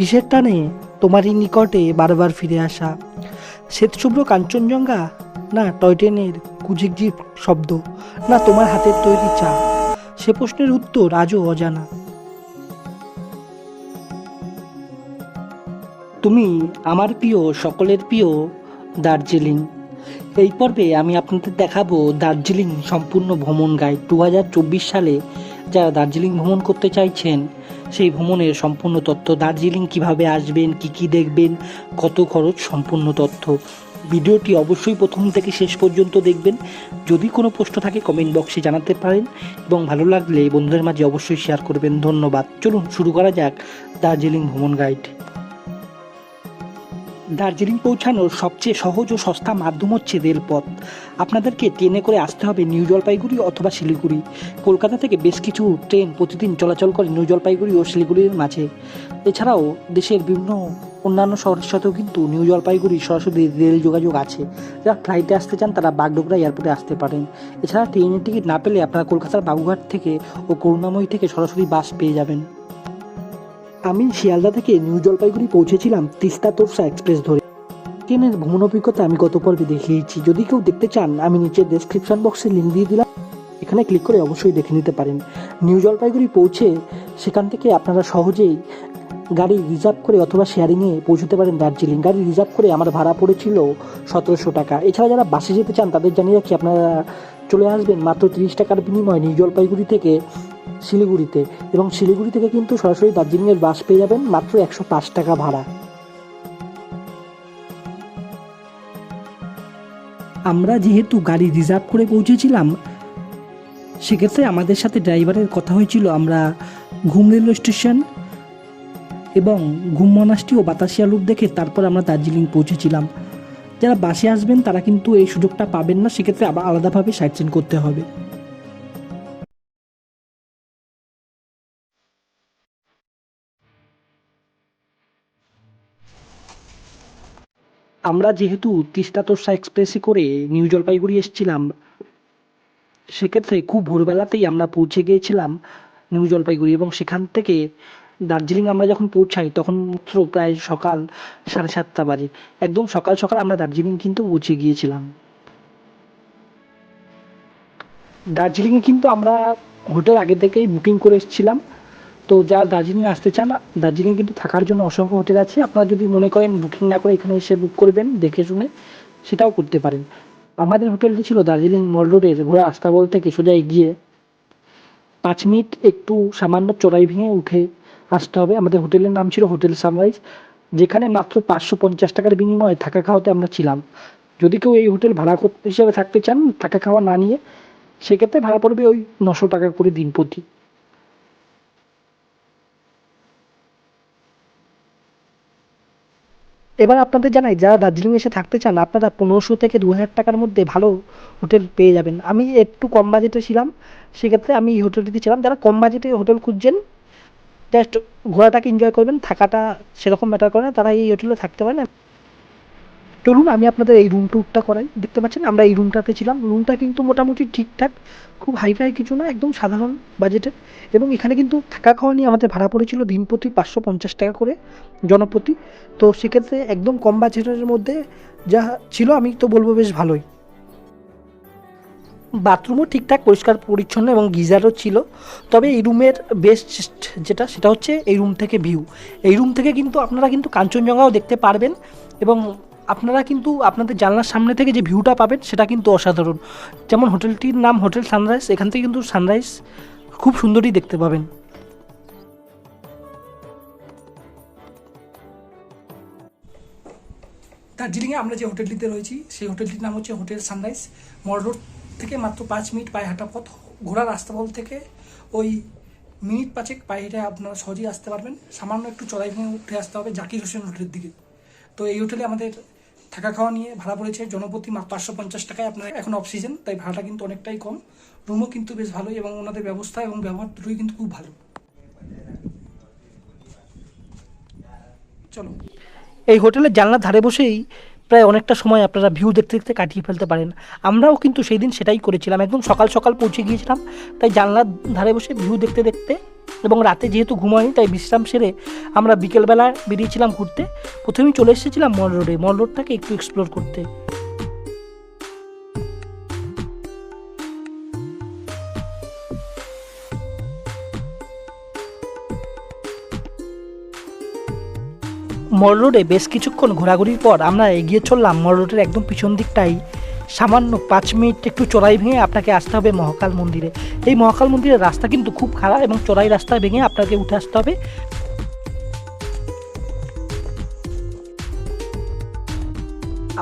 কিসের টানে তোমারই নিকটে বারবার ফিরে আসা? শ্বেতশুভ্র কাঞ্চনজঙ্ঘা? না টয় ট্রেনের কুঝিকঝিক শব্দ, না তোমার হাতের তৈরি চা? সে প্রশ্নের উত্তর আজও অজানা। তুমি আমার প্রিয়, সকলের প্রিয় দার্জিলিং। এই পর্বে আমি আপনাদের দেখাবো দার্জিলিং সম্পূর্ণ ভ্রমণ গাইড দু হাজার চব্বিশ সালে যারা দার্জিলিং ভ্রমণ করতে চাইছেন সেই ভ্রমণের সম্পূর্ণ তথ্য দার্জিলিং কীভাবে আসবেন, কি কি দেখবেন, কত খরচ, সম্পূর্ণ তথ্য। ভিডিওটি অবশ্যই প্রথম থেকে শেষ পর্যন্ত দেখবেন। যদি কোনো প্রশ্ন থাকে কমেন্ট বক্সে জানাতে পারেন। এবং ভালো লাগলে বন্ধুদের মাঝে অবশ্যই শেয়ার করবেন। ধন্যবাদ। চলুন শুরু করা যাক দার্জিলিং ভ্রমণ গাইড দার্জিলিং পৌঁছানোর সবচেয়ে সহজ ও সস্তা মাধ্যম হচ্ছে রেলপথ। আপনাদেরকে ট্রেনে করে আসতে হবে নিউ জলপাইগুড়ি অথবা শিলিগুড়ি। কলকাতা থেকে বেশ কিছু ট্রেন প্রতিদিন চলাচল করে নিউ জলপাইগুড়ি ও শিলিগুড়ির মাঝে। এছাড়াও দেশের বিভিন্ন অন্যান্য শহরের সাথেও কিন্তু নিউ জলপাইগুড়ি সরাসরি রেল যোগাযোগ আছে। যারা ফ্লাইটে আসতে চান তারা বাগডোগরা এয়ারপোর্টে আসতে পারেন। এছাড়া ট্রেনের টিকিট না পেলে আপনারা কলকাতার বাবুঘাট থেকে ও করুণাময়ী থেকে সরাসরি বাস পেয়ে যাবেন। আমি শিয়ালদা থেকে নিউ জলপাইগুড়ি পৌঁছেছিলাম তিস্তা তোরসা এক্সপ্রেস ধরে। ট্রেনের ভ্রমণ অভিজ্ঞতা আমি গত পর্বে দেখিয়েছি। যদি কেউ দেখতে চান, আমি নিচে ডেসক্রিপশন বক্সে লিঙ্ক দিয়ে দিলাম। এখানে ক্লিক করে অবশ্যই দেখে নিতে পারেন। নিউ জলপাইগুড়ি পৌঁছে সেখান থেকে আপনারা সহজেই গাড়ি রিজার্ভ করে অথবা শেয়ারিংয়ে পৌঁছতে পারেন দার্জিলিং। গাড়ি রিজার্ভ করে আমার ভাড়া পড়েছিল সতেরোশো টাকা। এছাড়া যারা বাসে যেতে চান, তাদের জানিয়ে রাখি, আপনারা চলে আসবেন মাত্র তিরিশ টাকার বিনিময়ে নিউ জলপাইগুড়ি থেকে শিলিগুড়িতে এবং শিলিগুড়ি থেকে কিন্তু সরাসরি দার্জিলিংয়ের বাস পেয়ে যাবেন মাত্র একশো পাঁচ টাকা ভাড়া। আমরা যেহেতু গাড়ি রিজার্ভ করে পৌঁছেছিলাম, সেক্ষেত্রে আমাদের সাথে ড্রাইভারের কথা হয়েছিল, আমরা ঘুম রেলওয়ে স্টেশন এবং ঘুম মনাস্টি ও বাতাসিয়া লুপ দেখে তারপর আমরা দার্জিলিং পৌঁছেছিলাম। যারা বাসে আসবেন তারা কিন্তু এই সুযোগটা পাবেন না, সেক্ষেত্রে আবার আলাদাভাবে সাইট সিন করতে হবে। আমরা যেহেতু তিস্তা তোরসা এক্সপ্রেসে করে নিউ জলপাইগুড়ি এসেছিলাম, সেক্ষেত্রে খুব ভোরবেলাতেই আমরা পৌঁছে গিয়েছিলাম নিউ জলপাইগুড়ি এবং সেখান থেকে দার্জিলিং আমরা যখন পৌঁছাই তখন মাত্র প্রায় সকাল সাড়ে সাতটা বাজে। একদম সকাল সকাল আমরা দার্জিলিং কিন্তু পৌঁছে গিয়েছিলাম। দার্জিলিংয়ে কিন্তু আমরা হোটেল আগে থেকেই বুকিং করে এসেছিলাম। তো যা দার্জিলিং আসতে চান, দার্জিলিং কিন্তু থাকার জন্য অসংখ্য হোটেল আছে। আপনারা যদি মনে করেন বুকিং না করে এখানে এসে বুক করবেন, দেখে শুনে সেটাও করতে পারেন। আমাদের হোটেলটি ছিল দার্জিলিং মল রোডের ঘোড়া আস্তাবল থেকে সোজা এগিয়ে। পাঁচ মিনিট একটু সামান্য চড়াই ভেঙে উঠে আসতে হবে। আমাদের হোটেলের নাম ছিল হোটেল সানরাইজ, যেখানে মাত্র পাঁচশো পঞ্চাশ টাকার বিনিময়ে থাকা খাওয়াতে আমরা ছিলাম। যদি কেউ এই হোটেল ভাড়া করতে হিসাবে থাকতে চান, থাকা খাওয়া না নিয়ে, সেক্ষেত্রে ভাড়া পড়বে ওই নশো টাকা করে দিন প্রতি এবার আপনাদের জানাই, যারা দার্জিলিং এসে থাকতে চান, আপনারা পনেরোশো থেকে দু হাজার টাকার মধ্যে ভালো হোটেল পেয়ে যাবেন। আমি একটু কম বাজেটে ছিলাম, সেক্ষেত্রে আমি এই হোটেলটিতে ছিলাম। যারা কম বাজেটে হোটেল খুঁজছেন, জাস্ট ঘোরাটাকে এনজয় করবেন, থাকাটা সেরকম ম্যাটার করে না, তারা এই হোটেলে থাকতে পারেন। চলুন আমি আপনাদের এই রুম ট্যুরটা করাই। দেখতে পাচ্ছেন, আমরা এই রুমটাতে ছিলাম। রুমটা কিন্তু মোটামুটি ঠিকঠাক, খুব হাইফাই কিছু না, একদম সাধারণ বাজেটে এবং এখানে কিন্তু থাকা খাওয়া নিয়ে আমাদের ভাড়া পড়েছিল দিন প্রতি পাঁচশো পঞ্চাশ টাকা করে জনপ্রতি। তো সেক্ষেত্রে একদম কম বাজেটের মধ্যে যা ছিল, আমি তো বলব বেশ ভালোই। বাথরুমও ঠিকঠাক, পরিষ্কার, পরিচ্ছন্ন এবং গিজারও ছিল। তবে এই রুমের বেস্ট যেটা, সেটা হচ্ছে এই রুম থেকে ভিউ এই রুম থেকে কিন্তু আপনারা কিন্তু কাঞ্চনজঙ্ঘাও দেখতে পারবেন এবং আপনারা কিন্তু আপনাদের জানলার সামনে থেকে যে ভিউটা পাবেন, সেটা কিন্তু অসাধারণ। যেমন হোটেলটির নাম হোটেল সানরাইজ, এখান থেকে কিন্তু সানরাইজ খুব সুন্দরই দেখতে পাবেন। দার্জিলিংয়ে আমরা যে হোটেলটিতে রয়েছি, সেই হোটেলটির নাম হচ্ছে হোটেল সানরাইজ। মল রোড থেকে মাত্র পাঁচ মিনিট পায়ে হাঁটা পথ। ঘোড়ার রাস্তাবল থেকে ওই মিনিট পাঁচেক পায়ে হেঁটে আপনারা সহজেই আসতে পারবেন। সামান্য একটু চড়াই ভেঙে উঠে আসতে হবে জাকির হোসেন হোটেলের দিকে। তো এই হোটেলে আমাদের থাকা খাওয়া নিয়ে ভাড়া পড়েছে। জনপ্রতি পাঁচশো পঞ্চাশ টাকায়। আপনার এখন অফ সিজন তাই ভাড়াটা কিন্তু অনেকটাই কম। রুমও কিন্তু বেশ ভালোই এবং ওনাদের ব্যবস্থা এবং ব্যবহার দুটোই কিন্তু খুব ভালো। চলো। এই হোটেলের জানলার ধারে বসেই প্রায় অনেকটা সময় আপনারা ভিউ দেখতে দেখতে কাটিয়ে ফেলতে পারেন। আমরাও কিন্তু সেই দিন সেটাই করেছিলাম। একদম সকাল সকাল পৌঁছে গিয়েছিলাম। তাই জানলার ধারে বসে ভিউ দেখতে দেখতে এবং রাতে যেহেতু ঘুমায়নি তাই বিশ্রাম সেরে আমরা বিকেলবেলা বেরিয়েছিলাম ঘুরতে। প্রথমেই চলে এসেছিলাম মল রোডে। মল রোডটাকে একটু এক্সপ্লোর করতে। মল রোডে বেশ কিছুক্ষণ ঘোরাঘুরির পর আমরা এগিয়ে চললাম মল রোডের একদম পিছন দিকটাই। সামান্য পাঁচ মিনিট একটু চড়াই ভেঙে আপনাকে আসতে হবে মহাকাল মন্দিরে। এই মহাকাল মন্দিরের রাস্তা কিন্তু খুব খারাপ এবং চড়াই রাস্তা ভেঙে আপনাকে উঠে আসতে হবে।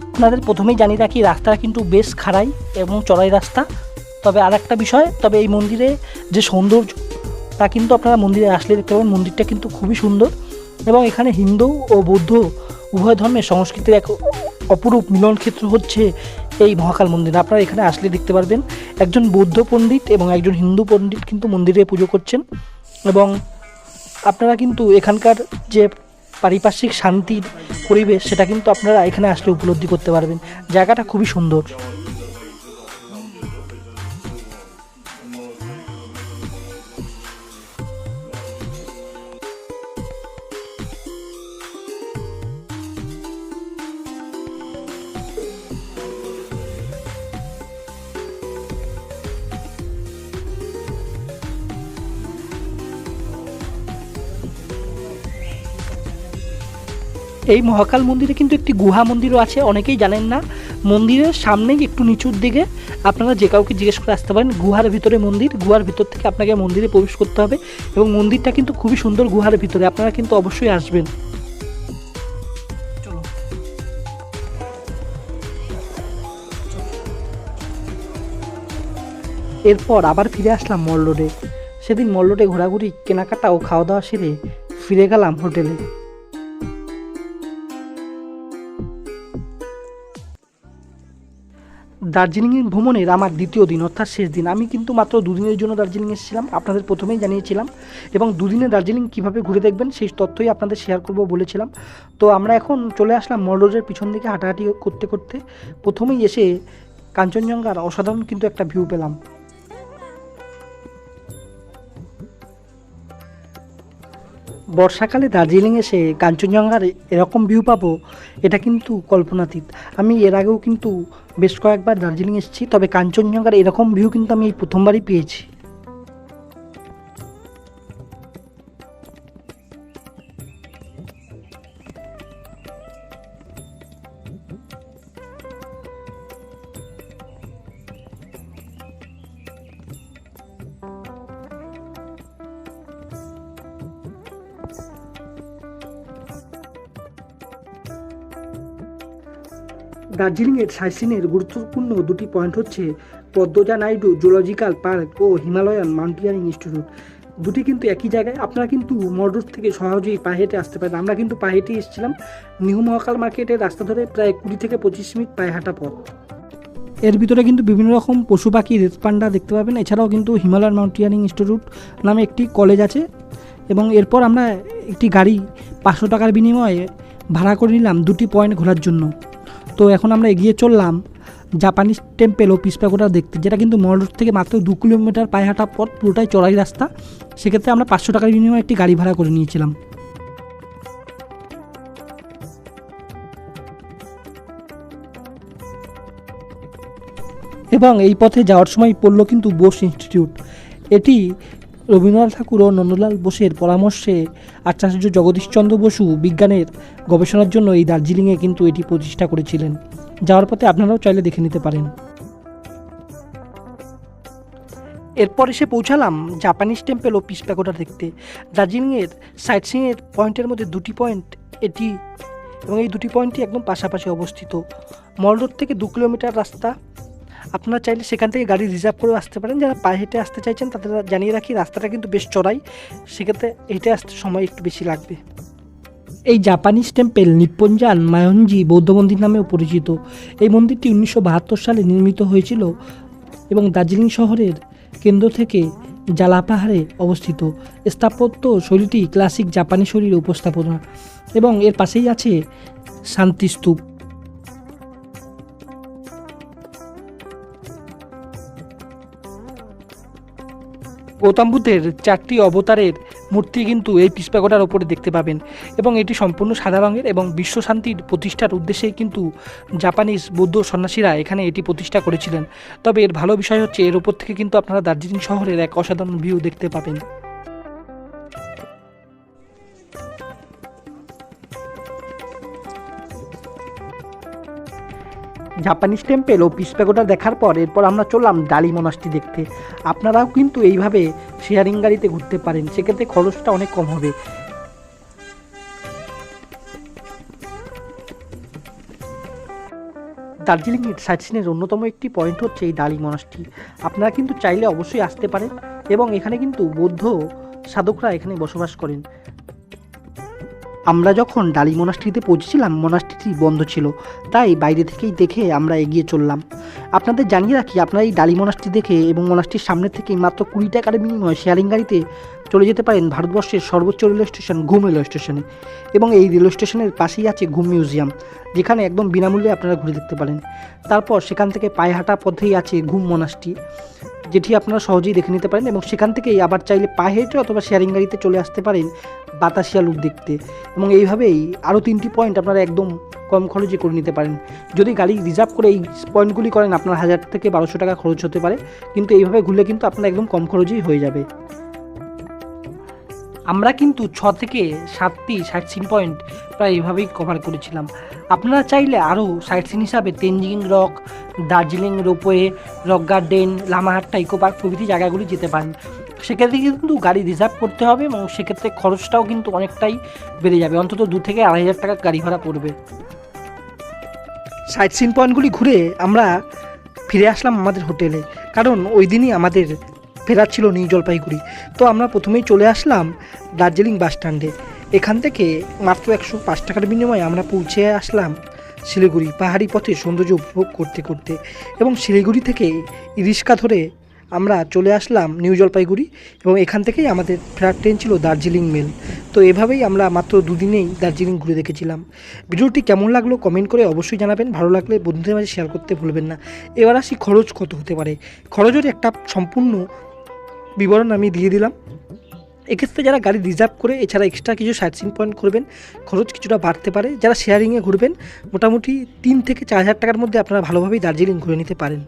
আপনাদের প্রথমেই জানিয়ে রাখি, রাস্তাটা কিন্তু বেশ খাড়াই এবং চড়াই রাস্তা। তবে আর একটা বিষয়, তবে এই মন্দিরে যে সৌন্দর্য তা কিন্তু আপনারা মন্দিরে আসলে দেখতে পাবেন, মন্দিরটা কিন্তু খুবই সুন্দর এবং এখানে হিন্দু ও বৌদ্ধ উভয় ধর্মের সংস্কৃতির এক অপরূপ মিলন ক্ষেত্র হচ্ছে এই মহাকাল মন্দির। আপনারা এখানে আসলে দেখতে পারবেন একজন বৌদ্ধ পণ্ডিত এবং একজন হিন্দু পণ্ডিত কিন্তু মন্দিরে পুজো করছেন এবং আপনারা কিন্তু এখানকার যে পারিপার্শ্বিক শান্তির পরিবেশ, সেটা কিন্তু আপনারা এখানে আসলে উপলব্ধি করতে পারবেন। জায়গাটা খুবই সুন্দর। এই মহাকাল মন্দিরে কিন্তু একটি গুহা মন্দিরও আছে, অনেকেই জানেন না। মন্দিরের সামনেই একটু নিচুর দিকে আপনারা যে কাউকে জিজ্ঞেস করে আসতে পারেন, গুহার ভিতরে মন্দির, গুহার ভিতর থেকে আপনাকে মন্দিরে প্রবেশ করতে হবে এবং মন্দিরটা কিন্তু খুবই সুন্দর গুহার ভিতরে, আপনারা কিন্তু অবশ্যই আসবেন। এরপর আবার ফিরে আসলাম মল রোডে সেদিন মল রোডে ঘোরাঘুরি, কেনাকাটা ও খাওয়া দাওয়া সেরে ফিরে গেলাম হোটেলে। দার্জিলিং ভ্রমণের আমার দ্বিতীয় দিন, অর্থাৎ শেষ দিন। আমি কিন্তু মাত্র দুদিনের জন্য দার্জিলিং এসেছিলাম, আপনাদের প্রথমেই জানিয়েছিলাম। এবং দুদিনে দার্জিলিং কীভাবে ঘুরে দেখবেন, সেই তথ্যই আপনাদের শেয়ার করব বলেছিলাম। তো আমরা এখন চলে আসলাম মল রোডের পিছন দিকে হাঁটাহাঁটি করতে করতে। প্রথমেই এসে কাঞ্চনজঙ্ঘার অসাধারণ কিন্তু একটা ভিউ পেলাম। বর্ষাকালে দার্জিলিং এসে কাঞ্চনজঙ্ঘার এরকম ভিউ পাবো, এটা কিন্তু কল্পনাতীত। আমি এর আগেও কিন্তু বেশ কয়েকবার দার্জিলিং এসেছি, তবে কাঞ্চনজঙ্ঘার এরকম ভিউ কিন্তু আমি এই প্রথমবারই পেয়েছি। দার্জিলিংয়ের সাইসিনের গুরুত্বপূর্ণ দুটি পয়েন্ট হচ্ছে পদ্মজা নাইডু জুলজিক্যাল পার্ক ও হিমালয়ান মাউন্টেনিয়ারিং ইনস্টিটিউট। দুটি কিন্তু একই জায়গায়। আপনারা কিন্তু মডরোড থেকে সহজেই পায়ে হেঁটে আসতে পারেন। আমরা কিন্তু পায়ে হেঁটে এসেছিলাম নিউ মহাকাল মার্কেটের রাস্তা ধরে প্রায় কুড়ি থেকে পঁচিশ মিনিট পায়ে হাঁটা পথ। এর ভিতরে কিন্তু বিভিন্ন রকম পশু পাখি রেত পান্ডা দেখতে পাবেন। এছাড়াও কিন্তু হিমালয়ান মাউন্টেনিয়ারিং ইনস্টিটিউট নামে একটি কলেজ আছে এবং এরপর আমরা একটি গাড়ি পাঁচশো টাকার বিনিময়ে ভাড়া করে নিলাম দুটি পয়েন্ট ঘোরার জন্য। তো এখন আমরা এগিয়ে চললাম জাপানিজ টেম্পেল ও পিসপাকোটা দেখতে, যেটা কিন্তু মল রোড থেকে মাত্র দু কিলোমিটার পায়ে হাঁটা পথ, পুরোটাই চড়াই রাস্তা। সেক্ষেত্রে আমরা পাঁচশো টাকার বিনিময়ে একটি গাড়ি ভাড়া করে নিয়েছিলাম। এবং এই পথে যাওয়ার সময় পড়ল কিন্তু বোস ইনস্টিটিউট এটি রবীন্দ্রনাথ ঠাকুর ও নন্দলাল বোসের পরামর্শে আচার্য জগদীশচন্দ্র বসু বিজ্ঞানের গবেষণার জন্য এই দার্জিলিংয়ে কিন্তু এটি প্রতিষ্ঠা করেছিলেন। যাওয়ার পথে আপনারাও চাইলে দেখে নিতে পারেন। এরপর এসে পৌঁছালাম জাপানিজ টেম্পেল ও পিস প্যাগোডা দেখতে। দার্জিলিংয়ের সাইট সিংয়ের পয়েন্টের মধ্যে দুটি পয়েন্ট এটি এবং এই দুটি পয়েন্টই একদম পাশাপাশি অবস্থিত। মল রোড থেকে দু কিলোমিটার রাস্তা। আপনারা চাইলে সেখান থেকে গাড়ি রিজার্ভ করে আসতে পারেন। যারা পায়ে হেঁটে আসতে চাইছেন, তাদের জানিয়ে রাখি, রাস্তাটা কিন্তু বেশ চড়াই সেক্ষেত্রে হেঁটে আসতে সময় একটু বেশি লাগবে। এই জাপানিজ টেম্পেল নিপ্পনজান মায়ঞ্জি বৌদ্ধ মন্দির নামেও পরিচিত। এই মন্দিরটি উনিশশো বাহাত্তর সালে নির্মিত হয়েছিল এবং দার্জিলিং শহরের কেন্দ্র থেকে জালা পাহাড়ে অবস্থিত। স্থাপত্য শৈলীটি ক্লাসিক জাপানি শৈলীর উপস্থাপনা এবং এর পাশেই আছে শান্তিস্তূপ গৌতম বুদ্ধের চারটি অবতারের মূর্তি কিন্তু এই পিস প্যাগোডার ওপরে দেখতে পাবেন। এবং এটি সম্পূর্ণ সাদা রঙের এবং বিশ্ব শান্তির প্রতিষ্ঠার উদ্দেশ্যেই কিন্তু জাপানিজ বৌদ্ধ সন্ন্যাসীরা এখানে এটি প্রতিষ্ঠা করেছিলেন। তবে এর ভালো বিষয় হচ্ছে, এর ওপর থেকে কিন্তু আপনারা দার্জিলিং শহরের এক অসাধারণ ভিউ দেখতে পাবেন। জাপানিজ টেম্পেল ও পিস প্যাগোডা দেখার পর এরপর আমরা চললাম ডালি মোনাস্ট্রি দেখতে। আপনারাও কিন্তু এইভাবে শেয়ারিং গাড়িতে ঘুরতে পারেন, সেক্ষেত্রে খরচটা অনেক কম হবে। দার্জিলিংয়ের সাইট সিনের অন্যতম একটি পয়েন্ট হচ্ছে এই ডালি মনাস্ট্রি আপনারা কিন্তু চাইলে অবশ্যই আসতে পারেন এবং এখানে কিন্তু বৌদ্ধ সাধকরা এখানে বসবাস করেন। আমরা যখন ডালি মোনাস্ট্রিতে পৌঁছেছিলাম, মোনাস্ট্রিটি বন্ধ ছিল। তাই বাইরে থেকেই দেখে আমরা এগিয়ে চললাম। আপনাদের জানিয়ে রাখি, আপনারা এই ডালি মোনাস্ট্রি দেখে এবং মোনাস্ট্রির সামনে থেকে মাত্র কুড়ি টাকার বিনিময়ে শেয়ারিং গাড়িতে চলে যেতে পারেন ভারতবর্ষের সর্বোচ্চ রেলওয়ে স্টেশন, ঘুম রেলওয়ে স্টেশনে। এবং এই রেলওয়ে স্টেশনের পাশেই আছে ঘুম মিউজিয়াম, যেখানে একদম বিনামূল্যে আপনারা ঘুরে দেখতে পারেন। তারপর সেখান থেকে পায়ে হাঁটা পথেই আছে ঘুম মোনাস্ট্রি। যেটি আপনারা সহজেই দেখে নিতে পারেন এবং সেখান থেকেই আবার চাইলে পায়ে হেঁটে অথবা শেয়ারিং গাড়িতে চলে আসতে পারেন বাতাসিয়া লুক দেখতে। এবং এইভাবেই আরও তিনটি পয়েন্ট আপনারা একদম কম খরচে করে নিতে পারেন। যদি গাড়ি রিজার্ভ করে এই পয়েন্টগুলি করেন, আপনার হাজার থেকে বারোশো টাকা খরচ হতে পারে। কিন্তু এইভাবে ঘুরলে কিন্তু আপনার একদম কম খরচেই হয়ে যাবে। আমরা কিন্তু ছ থেকে সাতটি সাইট সিন পয়েন্ট প্রায় এভাবেই কভার করেছিলাম। আপনারা চাইলে আরও সাইট সিন হিসাবে Tenzing rock, Darjeeling ropeway, rock garden, Lamahatta, eco park প্রভৃতি জায়গাগুলি যেতে পারেন। সেক্ষেত্রে কিন্তু গাড়ি রিজার্ভ করতে হবে এবং সেক্ষেত্রে খরচটাও কিন্তু অনেকটাই বেড়ে যাবে। অন্তত দু থেকে আড়াই হাজার টাকা গাড়ি ভাড়া পড়বে। সাইট সিন পয়েন্টগুলি ঘুরে আমরা ফিরে আসলাম আমাদের হোটেলে। কারণ ওই দিনই আমাদের ফেরার ছিল নিউ জলপাইগুড়ি। তো আমরা প্রথমেই চলে আসলাম দার্জিলিং বাস স্ট্যান্ডে। এখান থেকে মাত্র একশো পাঁচ টাকার বিনিময়ে আমরা পৌঁছে আসলাম শিলিগুড়ি পাহাড়ি পথে সৌন্দর্য উপভোগ করতে করতে। এবং শিলিগুড়ি থেকে রিক্সা ধরে আমরা চলে আসলাম নিউ জলপাইগুড়ি এবং এখান থেকেই আমাদের ফেরার ট্রেন ছিল দার্জিলিং মেল। তো এভাবেই আমরা মাত্র দুদিনেই দার্জিলিং ঘুরে দেখেছিলাম। ভিডিওটি কেমন লাগল কমেন্ট করে অবশ্যই জানাবেন। ভালো লাগলে বন্ধুদের মাঝে শেয়ার করতে ভুলবেন না। এবার আসি খরচ কত হতে পারে? খরচের একটা সম্পূর্ণ বিবরণ আমি দিয়ে দিলাম। এক্ষেত্রে যারা গাড়ি রিজার্ভ করে, এছাড়া এক্সট্রা কিছু সাইট সিন পয়েন্ট করবেন, খরচ কিছুটা বাড়তে পারে। যারা শেয়ারিংয়ে ঘুরবেন, মোটামুটি তিন থেকে চার হাজার টাকার মধ্যে আপনারা ভালোভাবেই দার্জিলিং ঘুরে নিতে পারেন।